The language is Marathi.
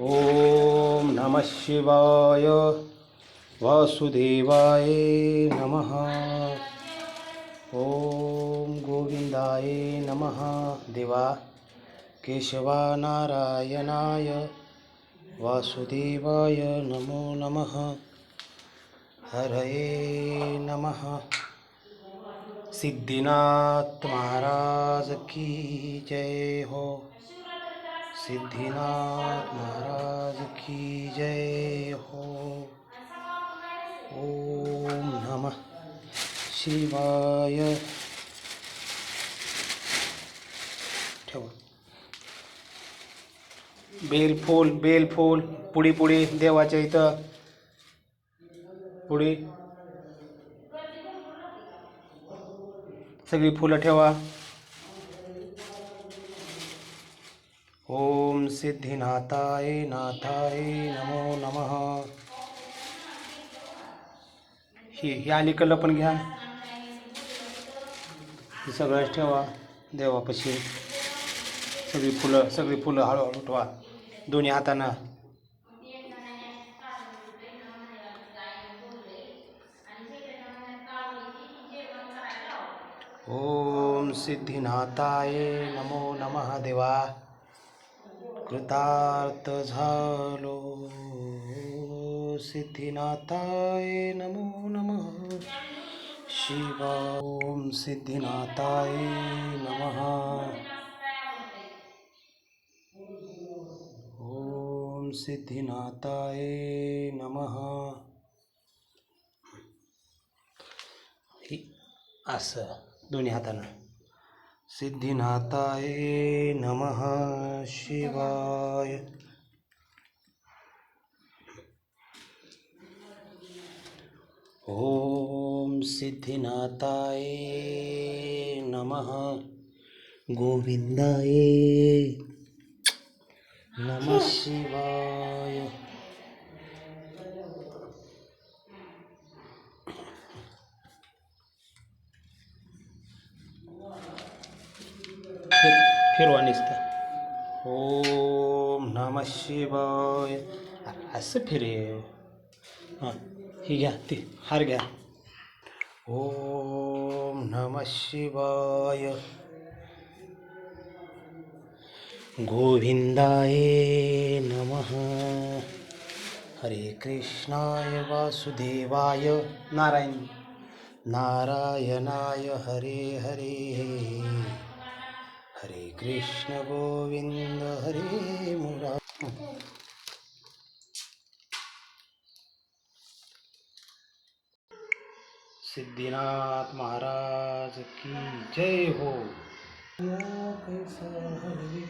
ॐ नमः शिवाय वासुदेवाय नमः। ॐ गोविंदाय नमः। देवा केशवानारायणाय वासुदेवाय नमो नमः। हरये नमः। सिद्धिनाथ महाराज की जय हो। सिद्धिनाथ महाराज की जय हो। ओम नमः। शिवाय। ठेवा। बेलफूल बेलफूल पुढी पुढी देवाच्या इथं. पुढे. सगळी फुलं ठेवा. ओम सिद्धिनाथाय नाथाय नमो नमः. ही ही अलीकडलं पण घ्या. हे सगळंच ठेवा. देवापाशी. सगळी फुलं सगळी फुलं हळूहळू ठेवा दोन्ही हातानं. ओम सिद्धिनाथाय नमो नमः देवा. कृतार्थ झालो. सिद्धिनाथाय नमो नमः. शिवा ओम सिद्धिनाथाय नमः. ओम सिद्धिनाथाय नमः. असं दोन्ही हातानं. सिद्धिनाथाय नमः शिवाय। ओम सिद्धिनाथाय नमः। गोविंदाय फिर फिरवा नुसतं ओम नम शिवाय। असं फिरे हां ही घ्या ती हार ओम नम शिवाय। गोविंदाय नमः। हरे कृष्णाय वासुदेवाय। नारायण। नारायणाय हरे हरे हरे कृष्ण गोविंद हरे मुरा सिद्धिनाथ महाराज की जय हो। कैसा हरि